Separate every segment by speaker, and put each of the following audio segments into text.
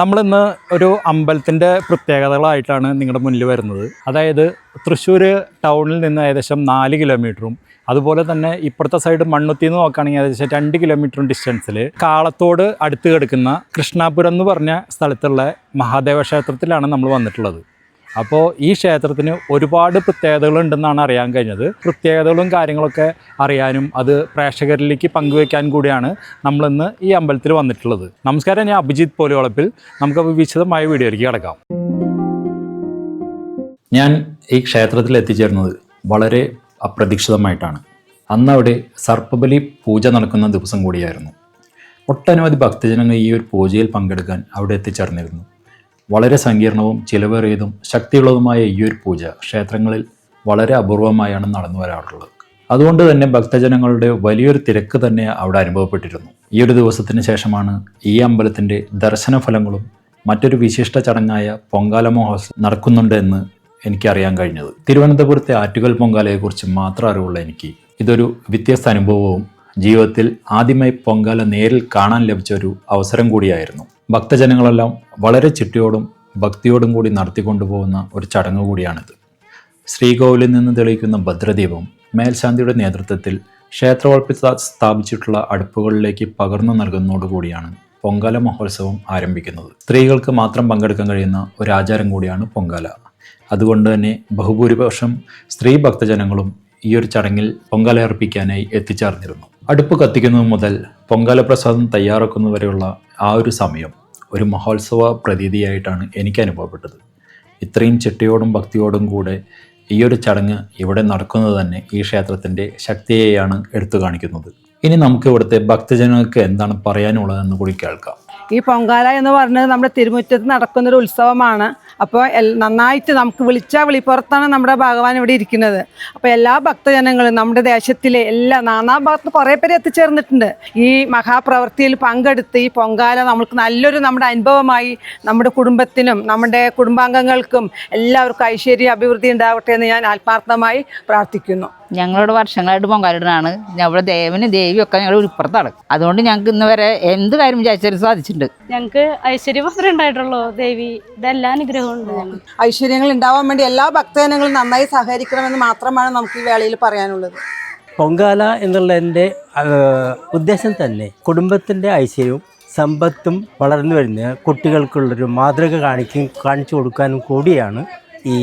Speaker 1: നമ്മളിന്ന് ഒരു അമ്പലത്തിന്റെ പ്രത്യേകതകളായിട്ടാണ് നിങ്ങളുടെ മുന്നിൽ വരുന്നത്. അതായത് തൃശ്ശൂർ ടൗണിൽ നിന്ന് ഏകദേശം നാല് കിലോമീറ്ററും അതുപോലെ തന്നെ ഇപ്പുറത്തെ സൈഡ് മണ്ണുത്തി എന്ന് നോക്കുകയാണെങ്കിൽ ഏകദേശം രണ്ട് കിലോമീറ്ററും ഡിസ്റ്റൻസിൽ കാളത്തോട് അടുത്ത് കിടക്കുന്ന കൃഷ്ണാപുരം എന്ന് പറഞ്ഞ സ്ഥലത്തുള്ള മഹാദേവ ക്ഷേത്രത്തിലാണ് നമ്മൾ വന്നിട്ടുള്ളത്. അപ്പോൾ ഈ ക്ഷേത്രത്തിന് ഒരുപാട് പ്രത്യേകതകളുണ്ടെന്നാണ് അറിയാൻ കഴിഞ്ഞത്. പ്രത്യേകതകളും കാര്യങ്ങളൊക്കെ അറിയാനും അത് പ്രേക്ഷകരിലേക്ക് പങ്കുവയ്ക്കാൻ കൂടിയാണ് നമ്മളിന്ന് ഈ അമ്പലത്തിൽ വന്നിട്ടുള്ളത്. നമസ്കാരം ഞാൻ അഭിജിത്ത് പോലുവളപ്പിൽ നമുക്ക് വിശദമായ വീഡിയോയിലേക്ക് കിടക്കാം. ഞാൻ ഈ ക്ഷേത്രത്തിൽ എത്തിച്ചേർന്നത് വളരെ അപ്രതീക്ഷിതമായിട്ടാണ്. അന്ന് അവിടെ സർപ്പബലി പൂജ നടക്കുന്ന ദിവസം കൂടിയായിരുന്നു. ഒട്ടനവധി ഭക്തജനങ്ങൾ ഈ ഒരു പൂജയിൽ പങ്കെടുക്കാൻ അവിടെ എത്തിച്ചേർന്നിരുന്നു. വളരെ സങ്കീർണവും ചിലവേറിയതും ശക്തിയുള്ളതുമായ ഈ ഒരു പൂജ ക്ഷേത്രങ്ങളിൽ വളരെ അപൂർവമായാണ് നടന്നു വരാറുള്ളത്. അതുകൊണ്ട് തന്നെ ഭക്തജനങ്ങളുടെ വലിയൊരു തിരക്ക് തന്നെ അവിടെ അനുഭവപ്പെട്ടിരുന്നു. ഈ ഒരു ദിവസത്തിന് ശേഷമാണ് ഈ അമ്പലത്തിന്റെ ദർശനഫലങ്ങളും മറ്റൊരു വിശിഷ്ട ചടങ്ങായ പൊങ്കാല മഹോത്സവം എന്ന് എനിക്കറിയാൻ കഴിഞ്ഞത്. തിരുവനന്തപുരത്തെ ആറ്റുകൽ പൊങ്കാലയെക്കുറിച്ച് മാത്രം അറിവുള്ള എനിക്ക് ഇതൊരു വ്യത്യസ്ത അനുഭവവും ജീവിതത്തിൽ ആദ്യമായി പൊങ്കാല നേരിൽ കാണാൻ ലഭിച്ച ഒരു അവസരം കൂടിയായിരുന്നു. ഭക്തജനങ്ങളെല്ലാം വളരെ ചിട്ടയോടും ഭക്തിയോടും കൂടി നടത്തിക്കൊണ്ടുപോകുന്ന ഒരു ചടങ്ങ് കൂടിയാണിത്. ശ്രീകോവിലിൽ നിന്ന് തെളിയിക്കുന്ന ഭദ്രദീപം മേൽശാന്തിയുടെ നേതൃത്വത്തിൽ ക്ഷേത്രവളപ്പിൽ സ്ഥാപിച്ചിട്ടുള്ള അടുപ്പുകളിലേക്ക് പകർന്നു നൽകുന്നതോടുകൂടിയാണ് പൊങ്കാല മഹോത്സവം ആരംഭിക്കുന്നത്. സ്ത്രീകൾക്ക് മാത്രം പങ്കെടുക്കാൻ കഴിയുന്ന ഒരു ആചാരം കൂടിയാണ് പൊങ്കാല. അതുകൊണ്ട് തന്നെ ബഹുഭൂരിപക്ഷം സ്ത്രീ ഭക്തജനങ്ങളും ഈ ഒരു ചടങ്ങിൽ പൊങ്കാല അർപ്പിക്കാനായി എത്തിച്ചേർന്നിരുന്നു. അടുപ്പ് കത്തിക്കുന്നത് മുതൽ പൊങ്കാല പ്രസാദം തയ്യാറാക്കുന്നതുവരെയുള്ള ആ ഒരു സമയം ഒരു മഹോത്സവ പ്രതീതിയായിട്ടാണ് എനിക്ക് അനുഭവപ്പെട്ടത്. ഇത്രയും ചിട്ടയോടും ഭക്തിയോടും കൂടെ ഈ ഒരു ചടങ്ങ് ഇവിടെ നടക്കുന്നത് തന്നെ ഈ ക്ഷേത്രത്തിന്റെ ശക്തിയെയാണ് എടുത്തു കാണിക്കുന്നത്. ഇനി നമുക്ക് ഇവിടുത്തെ ഭക്തജനങ്ങൾക്ക് എന്താണ് പറയാനുള്ളതെന്ന് കൂടി കേൾക്കാം.
Speaker 2: ഈ പൊങ്കാല എന്ന് പറഞ്ഞത് നമ്മുടെ തിരുമുറ്റത്ത് നടക്കുന്നൊരു ഉത്സവമാണ്. അപ്പോൾ നന്നായിട്ട് നമുക്ക് വിളിച്ചാൽ വിളിപ്പുറത്താണ് നമ്മുടെ ഭഗവാൻ ഇവിടെ ഇരിക്കുന്നത്. അപ്പോൾ എല്ലാ ഭക്തജനങ്ങളും നമ്മുടെ ദേശത്തിലെ എല്ലാ നാനാ ഭാഗത്ത് കുറേ പേര് എത്തിച്ചേർന്നിട്ടുണ്ട്. ഈ മഹാപ്രവൃത്തിയിൽ പങ്കെടുത്ത് ഈ പൊങ്കാല നമുക്ക് നല്ലൊരു നമ്മുടെ അനുഭവമായി നമ്മുടെ കുടുംബത്തിനും നമ്മുടെ കുടുംബാംഗങ്ങൾക്കും എല്ലാവർക്കും ഐശ്വര്യ അഭിവൃദ്ധി ഉണ്ടാവട്ടെ എന്ന് ഞാൻ ആത്മാർത്ഥമായി പ്രാർത്ഥിക്കുന്നു.
Speaker 3: ഞങ്ങളോട് വർഷങ്ങളായിട്ട് പൊങ്കാലിടാണ് ഞങ്ങളുടെ ദേവനും ദേവിയൊക്കെ ഒക്കെ ഞങ്ങളുടെ ഇപ്പുറത്താണ്. അതുകൊണ്ട് ഞങ്ങൾക്ക് ഇന്ന് വരെ എന്ത് കാര്യം വിചാരിച്ചാലും സാധിച്ചിട്ടുണ്ട്.
Speaker 4: ഞങ്ങൾക്ക് ഐശ്വര്യം മാത്രമേ ഉണ്ടായിട്ടുള്ളൂ ദേവി. ഇതെല്ലാ അനുഗ്രഹവും ഉണ്ട്
Speaker 2: ഐശ്വര്യങ്ങൾ ഉണ്ടാവാൻ വേണ്ടി എല്ലാ ഭക്തജനങ്ങളും നന്നായി സഹകരിക്കണമെന്ന് മാത്രമാണ് നമുക്ക് ഈ വേളയിൽ പറയാനുള്ളത്.
Speaker 5: പൊങ്കാല എന്നുള്ളതിന്റെ ഉദ്ദേശം തന്നെ കുടുംബത്തിന്റെ ഐശ്വര്യവും സമ്പത്തും വളർന്നു വരുന്ന കുട്ടികൾക്കുള്ളൊരു മാതൃക കാണിക്കും കാണിച്ചു കൊടുക്കാനും കൂടിയാണ് ഈ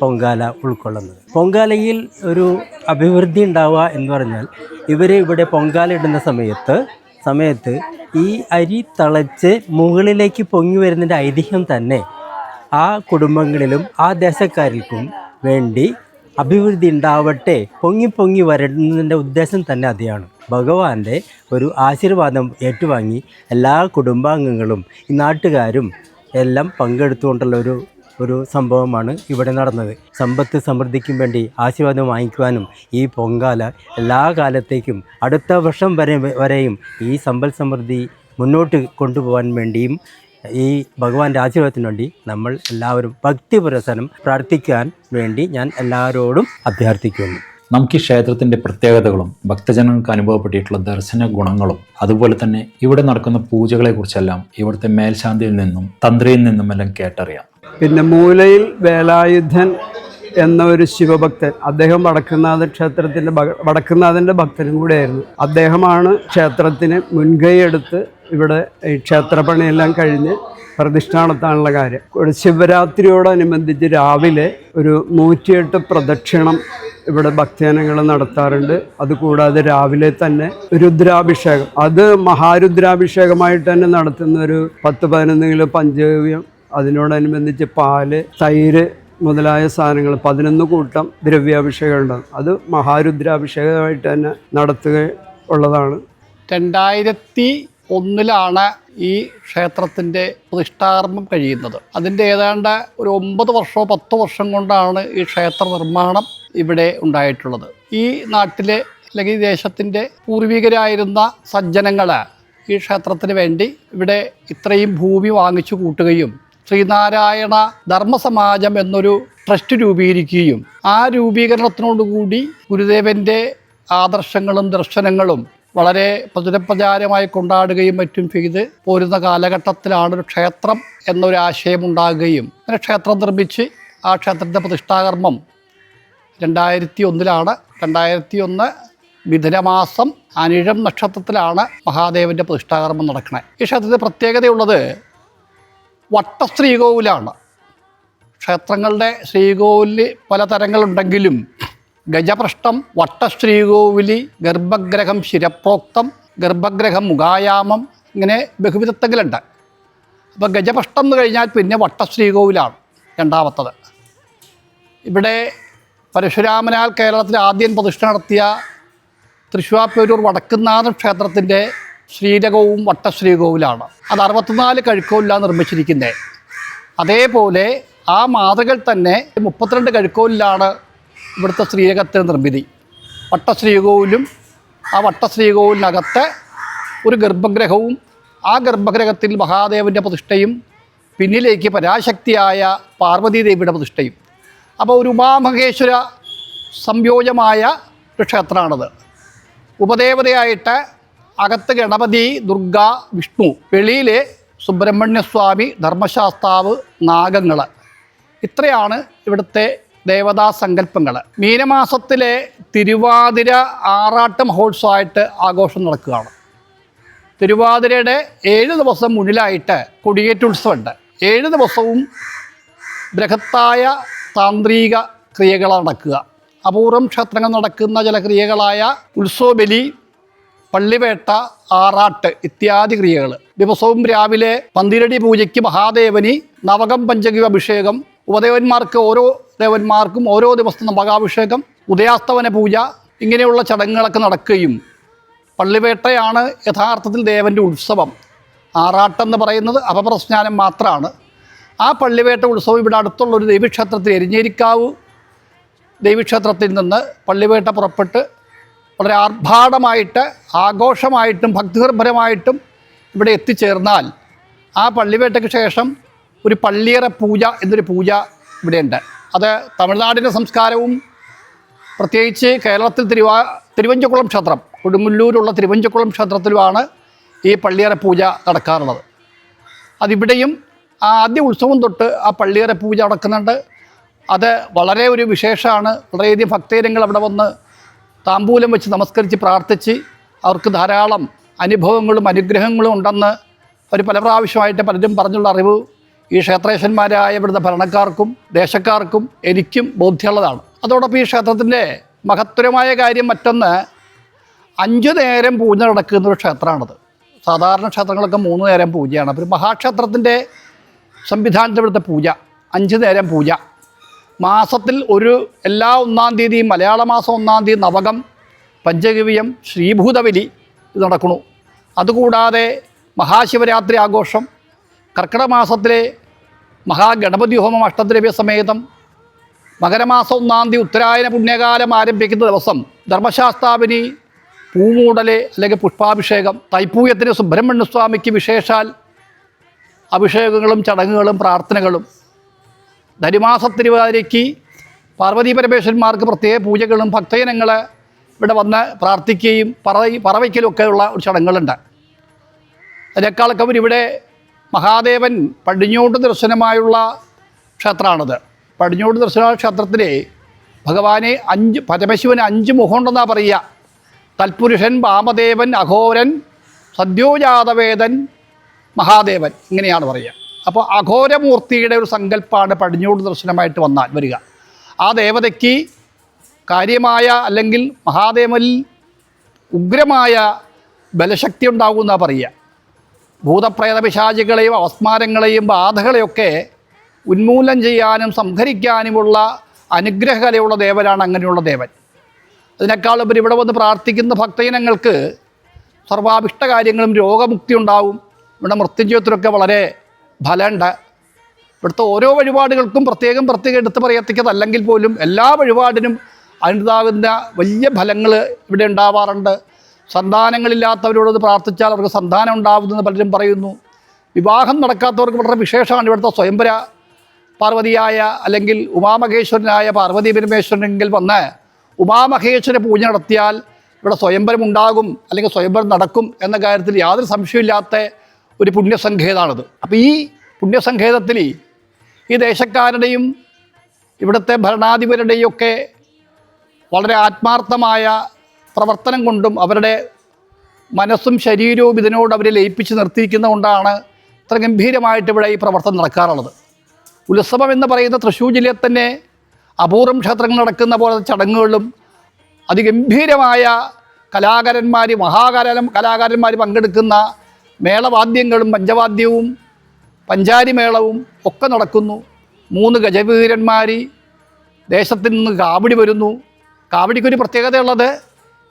Speaker 5: പൊങ്കാല ഉൾക്കൊള്ളുന്നത്. പൊങ്കാലയിൽ ഒരു അഭിവൃദ്ധി ഉണ്ടാവുക എന്ന് പറഞ്ഞാൽ ഇവർ ഇവിടെ പൊങ്കാല ഇടുന്ന സമയത്ത് സമയത്ത് ഈ അരി തളച്ച് മുകളിലേക്ക് പൊങ്ങി വരുന്നതിന്റെ ഐതിഹ്യം തന്നെ ആ കുടുംബങ്ങളിലും ആ ദേശക്കാർക്കും വേണ്ടി അഭിവൃദ്ധി ഉണ്ടാവട്ടെ പൊങ്ങി പൊങ്ങി വരുന്നതിന്റെ ഉദ്ദേശം തന്നെ അതെയാണ്. ഭഗവാന്റെ ഒരു ആശീർവാദം ഏറ്റുവാങ്ങി എല്ലാ കുടുംബാംഗങ്ങളും ഈ നാട്ടുകാരും എല്ലാം പങ്കെടുത്തുകൊണ്ടുള്ള ഒരു ഒരു സംഭവമാണ് ഇവിടെ നടന്നത്. സമ്പത്ത് സമൃദ്ധിക്കും വേണ്ടി ആശീർവാദം വാങ്ങിക്കുവാനും ഈ പൊങ്കാല എല്ലാ കാലത്തേക്കും അടുത്ത വർഷം വരെ വരെയും ഈ സമ്പൽ സമൃദ്ധി മുന്നോട്ട് കൊണ്ടുപോകാൻ വേണ്ടിയും ഈ ഭഗവാന്റെ ആശീർവാദത്തിന് വേണ്ടി നമ്മൾ എല്ലാവരും ഭക്തി പുരസനം പ്രാർത്ഥിക്കാൻ വേണ്ടി ഞാൻ എല്ലാവരോടും അഭ്യർത്ഥിക്കുന്നു.
Speaker 1: നമുക്ക് ഈ ക്ഷേത്രത്തിന്റെ പ്രത്യേകതകളും ഭക്തജനങ്ങൾക്ക് അനുഭവപ്പെട്ടിട്ടുള്ള ദർശന ഗുണങ്ങളും അതുപോലെ തന്നെ ഇവിടെ നടക്കുന്ന പൂജകളെക്കുറിച്ചെല്ലാം ഇവിടുത്തെ മേൽശാന്തിയിൽ നിന്നും തന്ത്രിയിൽ നിന്നുമെല്ലാം കേട്ടറിയാം.
Speaker 6: പിന്നെ മൂലയിൽ വേലായുധൻ എന്ന ഒരു ശിവഭക്തൻ. അദ്ദേഹം വടക്കുന്നാഥ ക്ഷേത്രത്തിന്റെ വടക്കുന്നാഥന്റെ ഭക്തനും കൂടെയായിരുന്നു. അദ്ദേഹമാണ് ക്ഷേത്രത്തിന് മുൻകൈ എടുത്ത് ഇവിടെ ഈ ക്ഷേത്രപ്പണിയെല്ലാം കഴിഞ്ഞ് പ്രതിഷ്ഠാനത്താനുള്ള കാര്യം. ഇവിടെ ശിവരാത്രിയോടനുബന്ധിച്ച് രാവിലെ ഒരു നൂറ്റിയെട്ട് പ്രദക്ഷിണം ഇവിടെ ഭക്തജനങ്ങൾ നടത്താറുണ്ട്. അതുകൂടാതെ രാവിലെ തന്നെ രുദ്രാഭിഷേകം. അത് മഹാരുദ്രാഭിഷേകമായിട്ട് തന്നെ നടത്തുന്ന ഒരു പത്ത് പതിനൊന്ന് കിലോ പഞ്ചഗവ്യം അതിനോടനുബന്ധിച്ച് പാൽ തൈര് മുതലായ സാധനങ്ങൾ പതിനൊന്ന് കൂട്ടം ദ്രവ്യാഭിഷേകം ഉണ്ടാകും അത് മഹാരുദ്രാഭിഷേകമായിട്ട് തന്നെ നടത്തുക ഉള്ളതാണ്.
Speaker 7: രണ്ടായിരത്തി ഒന്നിലാണ് ഈ ക്ഷേത്രത്തിന്റെ പ്രതിഷ്ഠാകർമ്മം കഴിയുന്നത്. അതിന്റെ ഏതാണ്ട് ഒരു ഒമ്പത് വർഷമോ പത്ത് വർഷം കൊണ്ടാണ് ഈ ക്ഷേത്ര നിർമ്മാണം ഇവിടെ ഉണ്ടായിട്ടുള്ളത്. ഈ നാട്ടിലെ അല്ലെങ്കിൽ ദേശത്തിന്റെ പൂർവികരായിരുന്ന സജ്ജനങ്ങൾ ഈ ക്ഷേത്രത്തിന് വേണ്ടി ഇവിടെ ഇത്രയും ഭൂമി വാങ്ങിച്ചു കൂട്ടുകയും ശ്രീനാരായണ ധർമ്മസമാജം എന്നൊരു ട്രസ്റ്റ് രൂപീകരിക്കുകയും ആ രൂപീകരണത്തിനോടുകൂടി ഗുരുദേവന്റെ ആദർശങ്ങളും ദർശനങ്ങളും വളരെ പ്രചരപ്രചാരമായി കൊണ്ടാടുകയും മറ്റും ചെയ്ത് പോരുന്ന കാലഘട്ടത്തിലാണ് ഒരു ക്ഷേത്രം എന്നൊരു ആശയം ഉണ്ടാകുകയും അങ്ങനെ ക്ഷേത്രം നിർമ്മിച്ച് ആ ക്ഷേത്രത്തിന്റെ പ്രതിഷ്ഠാകർമ്മം രണ്ടായിരത്തി ഒന്നിലാണ് രണ്ടായിരത്തി ഒന്ന് മിഥുനമാസം അനിഴം നക്ഷത്രത്തിലാണ് മഹാദേവന്റെ പ്രതിഷ്ഠാകർമ്മം നടക്കുന്നത് ഈ ക്ഷേത്രത്തിന്റെ പ്രത്യേകതയുള്ളത് വട്ടശ്രീകോവിലാണ് ക്ഷേത്രങ്ങളുടെ ശ്രീകോവിലിൽ പല തരങ്ങളുണ്ടെങ്കിലും ഗജപൃഷ്ഠം വട്ടശ്രീകോവിലി ഗർഭഗ്രഹം ശിരപ്രോക്തം ഗർഭഗ്രഹം മുഖായാമം ഇങ്ങനെ ബഹുവിധത്തെങ്കിലുണ്ട് അപ്പോൾ ഗജപൃഷ്ഠം എന്ന് കഴിഞ്ഞാൽ പിന്നെ വട്ടശ്രീകോവിലാണ് രണ്ടാമത്തത്. ഇവിടെ പരശുരാമനാൽ കേരളത്തിൽ ആദ്യം പ്രതിഷ്ഠ നടത്തിയ തൃശ്ശൂർപ്പേരൂർ വടക്കുന്നാഥ ക്ഷേത്രത്തിന്റെ ശ്രീരകവും വട്ടശ്രീകോവിലാണ്. അത് അറുപത്തിനാല് കഴുക്കോലിലാണ് നിർമ്മിച്ചിരിക്കുന്നത് അതേപോലെ ആ മാതൃകൾ തന്നെ മുപ്പത്തിരണ്ട് കഴുക്കോലിലാണ് ഇവിടുത്തെ ശ്രീരകത്തിന് നിർമ്മിതി. വട്ടശ്രീകോവിലും ആ വട്ടശ്രീകോവിലിനകത്ത് ഒരു ഗർഭഗ്രഹവും ആ ഗർഭഗ്രഹത്തിൽ മഹാദേവന്റെ പ്രതിഷ്ഠയും പിന്നിലേക്ക് പരാശക്തിയായ പാർവതീദേവിയുടെ പ്രതിഷ്ഠയും. അപ്പോൾ ഒരു ഉമാമഹേശ്വര സംയോജമായ ഒരു ക്ഷേത്രമാണത്. ഉപദേവതയായിട്ട് അകത്ത് ഗണപതി ദുർഗ വിഷ്ണു വെളിയിലെ സുബ്രഹ്മണ്യസ്വാമി ധർമ്മശാസ്താവ് നാഗങ്ങൾ ഇത്രയാണ് ഇവിടുത്തെ ദേവതാ സങ്കല്പങ്ങൾ മീനമാസത്തിലെ തിരുവാതിര ആറാട്ട് മഹോത്സവമായിട്ട് ആഘോഷം നടക്കുകയാണ്. തിരുവാതിരയുടെ ഏഴ് ദിവസം മുന്നിലായിട്ട് കൊടിയേറ്റുത്സവമുണ്ട് ഏഴ് ദിവസവും ബൃഹത്തായ താന്ത്രിക ക്രിയകളാണ് നടക്കുക. അപൂർവം ക്ഷേത്രങ്ങൾ നടക്കുന്ന ചില ക്രിയകളായ ഉത്സവബലി പള്ളിവേട്ട ആറാട്ട് ഇത്യാദി ക്രിയകൾ ദിവസവും രാവിലെ പന്തിരടി പൂജയ്ക്ക് മഹാദേവനി നവകം പഞ്ചകി അഭിഷേകം. ഉപദേവന്മാർക്ക് ഓരോ ദേവന്മാർക്കും ഓരോ ദിവസത്തെ നവകാഭിഷേകം ഉദയാസ്തവന പൂജ ഇങ്ങനെയുള്ള ചടങ്ങുകളൊക്കെ നടക്കുകയും പള്ളിവേട്ടയാണ് യഥാർത്ഥത്തിൽ ദേവന്റെ ഉത്സവം. ആറാട്ടെന്ന് പറയുന്നത് അപപ്രസ്നാനം മാത്രമാണ് ആ പള്ളിവേട്ട ഉത്സവം ഇവിടെ അടുത്തുള്ള ഒരു ദേവീക്ഷേത്രത്തിൽ എരിഞ്ഞേരിക്കാവ് ദേവീക്ഷേത്രത്തിൽ നിന്ന് പള്ളിവേട്ട പുറപ്പെട്ട് വളരെ ആർഭാടമായിട്ട് ആഘോഷമായിട്ടും ഭക്തിനിർഭരമായിട്ടും ഇവിടെ എത്തിച്ചേർന്നാൽ ആ പള്ളിവേട്ടയ്ക്ക് ശേഷം ഒരു പള്ളിയറ പൂജ എന്നൊരു പൂജ ഇവിടെയുണ്ട്. അത് തമിഴ്നാടിന്റെ സംസ്കാരവും പ്രത്യേകിച്ച് കേരളത്തിൽ തിരുവാ തിരുവഞ്ചക്കുളം ക്ഷേത്രം കൊടുമുല്ലൂരുള്ള തിരുവഞ്ചക്കുളം ക്ഷേത്രത്തിലുമാണ് ഈ പള്ളിയറ പൂജ നടക്കാറുള്ളത്. അതിവിടെയും ആ ആദ്യ ഉത്സവം തൊട്ട് ആ പള്ളിയറ പൂജ നടക്കുന്നുണ്ട്. അത് വളരെ ഒരു വിശേഷമാണ്. വളരെയധികം ഭക്തജനങ്ങൾ അവിടെ വന്ന് താമ്പൂലം വെച്ച് നമസ്കരിച്ച് പ്രാർത്ഥിച്ച് അവർക്ക് ധാരാളം അനുഭവങ്ങളും അനുഗ്രഹങ്ങളും ഉണ്ടെന്ന് ഒരു പല പ്രാവശ്യമായിട്ട് പലരും പറഞ്ഞുള്ള അറിവ് ഈ ക്ഷേത്രേശന്മാരായ ഇവിടുത്തെ ഭരണക്കാർക്കും ദേശക്കാർക്കും എനിക്കും ബോധ്യമുള്ളതാണ്. അതോടൊപ്പം ഈ ക്ഷേത്രത്തിന്റെ മഹത്തരമായ കാര്യം മറ്റൊന്ന് അഞ്ചു നേരം പൂജ നടക്കുന്ന ഒരു ക്ഷേത്രമാണത്. സാധാരണ ക്ഷേത്രങ്ങളൊക്കെ മൂന്ന് നേരം പൂജയാണ്. അപ്പോൾ മഹാക്ഷേത്രത്തിന്റെ സംവിധാനത്തിൽ ഇവിടുത്തെ പൂജ അഞ്ച് നേരം പൂജ. മാസത്തിൽ ഒരു എല്ലാ ഒന്നാം തീയതിയും മലയാള മാസം ഒന്നാം തീയതി നവകം പഞ്ചഗവ്യം ശ്രീഭൂതബലി ഇത് നടക്കുന്നു. അതുകൂടാതെ മഹാശിവരാത്രി ആഘോഷം കർക്കിടക മാസത്തിലെ മഹാഗണപതി ഹോമം അഷ്ടദ്രവ്യ സമേതം മകരമാസം ഒന്നാം തീയതി ഉത്തരായന പുണ്യകാലം ആരംഭിക്കുന്ന ദിവസം ധർമ്മശാസ്താവിനി പൂമൂടൽ അല്ലെങ്കിൽ പുഷ്പാഭിഷേകം തൈപ്പൂയത്തിന് സുബ്രഹ്മണ്യസ്വാമിക്ക് വിശേഷാൽ അഭിഷേകങ്ങളും ചടങ്ങുകളും പ്രാർത്ഥനകളും ധനുമാസ തിരുവാതിരയ്ക്ക് പാർവതി പരമേശ്വരന്മാർക്ക് പ്രത്യേക പൂജകളും ഭക്തജനങ്ങൾ ഇവിടെ വന്ന് പ്രാർത്ഥിക്കുകയും പറ ഉള്ള ഒരു ചടങ്ങുകളുണ്ട്. അതിനേക്കാളൊക്കെ ഇവിടെ മഹാദേവൻ പടിഞ്ഞോട്ട് ദർശനമായുള്ള ക്ഷേത്രമാണിത്. പടിഞ്ഞോട്ട് ദർശന ക്ഷേത്രത്തിലെ ഭഗവാനെ അഞ്ച് പരമശിവന് അഞ്ച് മുഖമുണ്ടെന്നാണ് പറയുക. തൽപുരുഷൻ വാമദേവൻ അഘോരൻ സദ്യോജാതവേദൻ മഹാദേവൻ ഇങ്ങനെയാണ് പറയുക. അപ്പോൾ അഘോരമൂർത്തിയുടെ ഒരു സങ്കല്പമാണ് പടിഞ്ഞോട് ദർശനമായിട്ട് വന്നാൽ വരിക. ആ ദേവതയ്ക്ക് കാര്യമായ അല്ലെങ്കിൽ മഹാദേവനിൽ ഉഗ്രമായ ബലശക്തി ഉണ്ടാകുമെന്നാണ് പറയുക. ഭൂതപ്രേത പിശാചികളെയും അവസ്മാരങ്ങളെയും ബാധകളെയൊക്കെ ഉന്മൂലനം ചെയ്യാനും സംഹരിക്കാനുമുള്ള അനുഗ്രഹകലയുള്ള ദേവനാണ് അങ്ങനെയുള്ള ദേവൻ. അതിനേക്കാൾ ഉപരി ഇവിടെ വന്ന് പ്രാർത്ഥിക്കുന്ന ഭക്തജനങ്ങൾക്ക് സർവാഭിഷ്ട കാര്യങ്ങളും രോഗമുക്തി ഉണ്ടാവും. ഇവിടെ മൃത്യുജീവിതത്തിലൊക്കെ വളരെ ഫലമുണ്ട് ഇവിടുത്തെ ഓരോ വഴിപാടുകൾക്കും പ്രത്യേകം പ്രത്യേകം എടുത്ത് പറയത്തിക്കതല്ലെങ്കിൽ പോലും എല്ലാ വഴിപാടിനും അതിനുണ്ടാകുന്ന വലിയ ഫലങ്ങൾ ഇവിടെ ഉണ്ടാവാറുണ്ട്. സന്താനങ്ങളില്ലാത്തവരോട് പ്രാർത്ഥിച്ചാൽ അവർക്ക് സന്താനം ഉണ്ടാവുമെന്ന് പലരും പറയുന്നു. വിവാഹം നടക്കാത്തവർക്ക് വളരെ വിശേഷമാണ് ഇവിടുത്തെ സ്വയംവര പാർവതിയായ അല്ലെങ്കിൽ ഉമാമഹേശ്വരനായ പാർവതി പരമേശ്വരനെങ്കിൽ വന്ന് ഉമാമഹേശ്വര പൂജ നടത്തിയാൽ ഇവിടെ സ്വയംവരം ഉണ്ടാകും അല്ലെങ്കിൽ സ്വയംവരം നടക്കും എന്ന കാര്യത്തിൽ യാതൊരു സംശയമില്ലാത്ത ഒരു പുണ്യസങ്കേതമാണത് അപ്പോൾ ഈ പുണ്യസങ്കേതത്തിൽ ഈ ദേശക്കാരുടെയും ഇവിടുത്തെ ഭരണാധിപരുടെയും ഒക്കെ വളരെ ആത്മാർത്ഥമായ പ്രവർത്തനം കൊണ്ടും അവരുടെ മനസ്സും ശരീരവും ഇതിനോട് അവരെ ലയിപ്പിച്ച് നിർത്തിയിരിക്കുന്നതുകൊണ്ടാണ് ഇത്ര ഗംഭീരമായിട്ട് ഇവിടെ ഈ പ്രവർത്തനം നടക്കാറുള്ളത്. ഉത്സവം എന്ന് പറയുന്ന തൃശ്ശൂർ ജില്ലയിൽ തന്നെ അപൂർവം ക്ഷേത്രങ്ങൾ നടക്കുന്ന പോലെ ചടങ്ങുകളിലും അതിഗംഭീരമായ കലാകാരന്മാർ മഹാകല കലാകാരന്മാർ പങ്കെടുക്കുന്ന മേളവാദ്യങ്ങളും പഞ്ചവാദ്യവും പഞ്ചാരി മേളവും ഒക്കെ നടക്കുന്നു. മൂന്ന് ഗജവീരന്മാർ ദേശത്തിൽ നിന്ന് കാവടി വരുന്നു. കാവടിക്കൊരു പ്രത്യേകതയുള്ളത്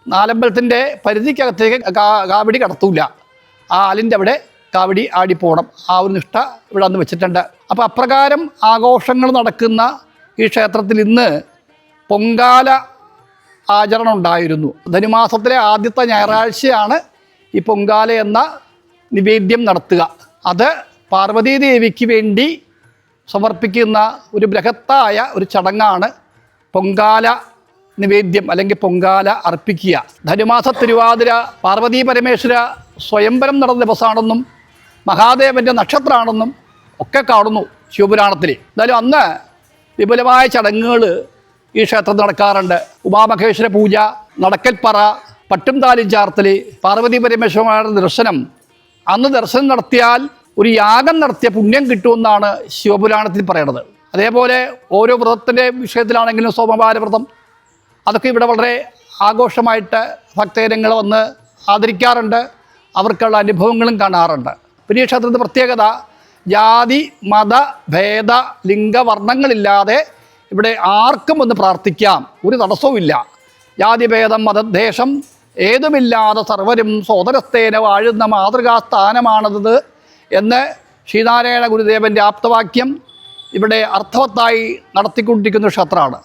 Speaker 7: നാലമ്പലത്തിന്റെ പരിധിക്കകത്തേക്ക് കാവടി കടത്തൂല. ആ ആലിന്റെ അവിടെ കാവടി ആടിപ്പോണം. ആ ഒരു നിഷ്ഠ ഇവിടെ അന്ന് വെച്ചിട്ടുണ്ട്. അപ്പോൾ അപ്രകാരം ആഘോഷങ്ങൾ നടക്കുന്ന ഈ ക്ഷേത്രത്തിൽ ഇന്ന് പൊങ്കാല ആചരണം ഉണ്ടായിരുന്നു. ധനുമാസത്തിലെ ആദ്യത്തെ ഞായറാഴ്ചയാണ് ഈ പൊങ്കാല എന്ന നിവേദ്യം നടത്തുക. അത് പാർവതീദേവിക്ക് വേണ്ടി സമർപ്പിക്കുന്ന ഒരു ബൃഹത്തായ ഒരു ചടങ്ങാണ് പൊങ്കാല നിവേദ്യം അല്ലെങ്കിൽ പൊങ്കാല അർപ്പിക്കുക. ധനുമാസ തിരുവാതിര പാർവതീ പരമേശ്വര സ്വയംവരം നടന്ന ദിവസമാണെന്നും മഹാദേവന്റെ നക്ഷത്രമാണെന്നും ഒക്കെ കാണുന്നു ശിവപുരാണത്തിൽ എന്നാലും അന്ന് വിപുലമായ ചടങ്ങുകൾ ഈ ക്ഷേത്രത്തിൽ നടക്കാറുണ്ട്. ഉമാമഹേശ്വര പൂജ നടക്കൽപ്പറ പട്ടും താലിം ചാർത്തൽ പാർവതി പരമേശ്വരമായ ദർശനം അന്ന് ദർശനം നടത്തിയാൽ ഒരു യാഗം നടത്തിയ പുണ്യം കിട്ടുമെന്നാണ് ശിവപുരാണത്തിൽ പറയുന്നത് അതേപോലെ ഓരോ വ്രതത്തിന്റെ വിഷയത്തിലാണെങ്കിലും സോമവാര വ്രതം അതൊക്കെ ഇവിടെ വളരെ ആഘോഷമായിട്ട് ഭക്തജനങ്ങൾ വന്ന് ആദരിക്കാറുണ്ട്. അവർക്കുള്ള അനുഭവങ്ങളും കാണാറുണ്ട്. പിന്നെ ഈ ക്ഷേത്രത്തിന്റെ പ്രത്യേകത ജാതി മത ഭേദ ലിംഗവർണങ്ങളില്ലാതെ ഇവിടെ ആർക്കും ഒന്ന് പ്രാർത്ഥിക്കാം. ഒരു തടസ്സവുമില്ല. ജാതിഭേദം മതദ്ദേശം ഏതുമില്ലാതെ സർവരും സോദരസ്ഥേന വാഴുന്ന മാതൃകാസ്ഥാനമാണത് എന്ന് ശ്രീനാരായണ ഗുരുദേവന്റെ ആപ്തവാക്യം ഇവിടെ അർത്ഥവത്തായി നടത്തിക്കൊണ്ടിരിക്കുന്ന ക്ഷേത്രമാണ്.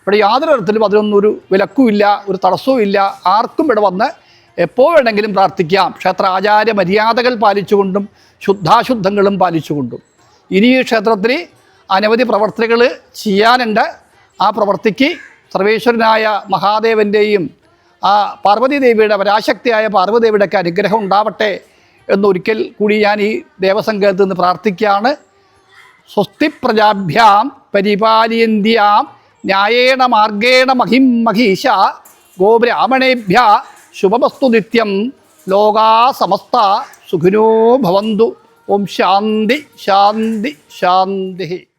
Speaker 7: ഇവിടെ യാതൊരു തരത്തിലും അതിനൊന്നും ഒരു വിലക്കുമില്ല ഒരു തടസ്സവും ഇല്ല ആർക്കും ഇവിടെ വന്ന് എപ്പോൾ വേണമെങ്കിലും പ്രാർത്ഥിക്കാം. ക്ഷേത്ര ആചാര്യ മര്യാദകൾ പാലിച്ചുകൊണ്ടും ശുദ്ധാശുദ്ധങ്ങളും പാലിച്ചുകൊണ്ടും. ഇനി ഈ ക്ഷേത്രത്തിൽ അനവധി പ്രവർത്തനങ്ങൾ ചെയ്യാനുണ്ട്. ആ പ്രവർത്തിക്ക് സർവേശ്വരനായ മഹാദേവന്റെയും ആ പാർവതി ദേവിയുടെ പരാശക്തിയായ പാർവതി ദേവിയുടെ ഒക്കെ അനുഗ്രഹം ഉണ്ടാവട്ടെ എന്നൊരിക്കൽ കൂടി ഞാൻ ഈ ദേവസംഘത്തിൽ നിന്ന് പ്രാർത്ഥിക്കുകയാണ്. സ്വസ്തി പ്രജാഭ്യാം പരിപാലയന്ത്യാം ന്യായേണ മാർഗേണ മഹിം മഹീശ ഗോബ്രാഹ്മണേഭ്യ ശുഭമസ്തു നിത്യം ലോകാ സമസ്ത സുഖിനോ ഭവന്തു. ഓം ശാന്തി ശാന്തി ശാന്തി.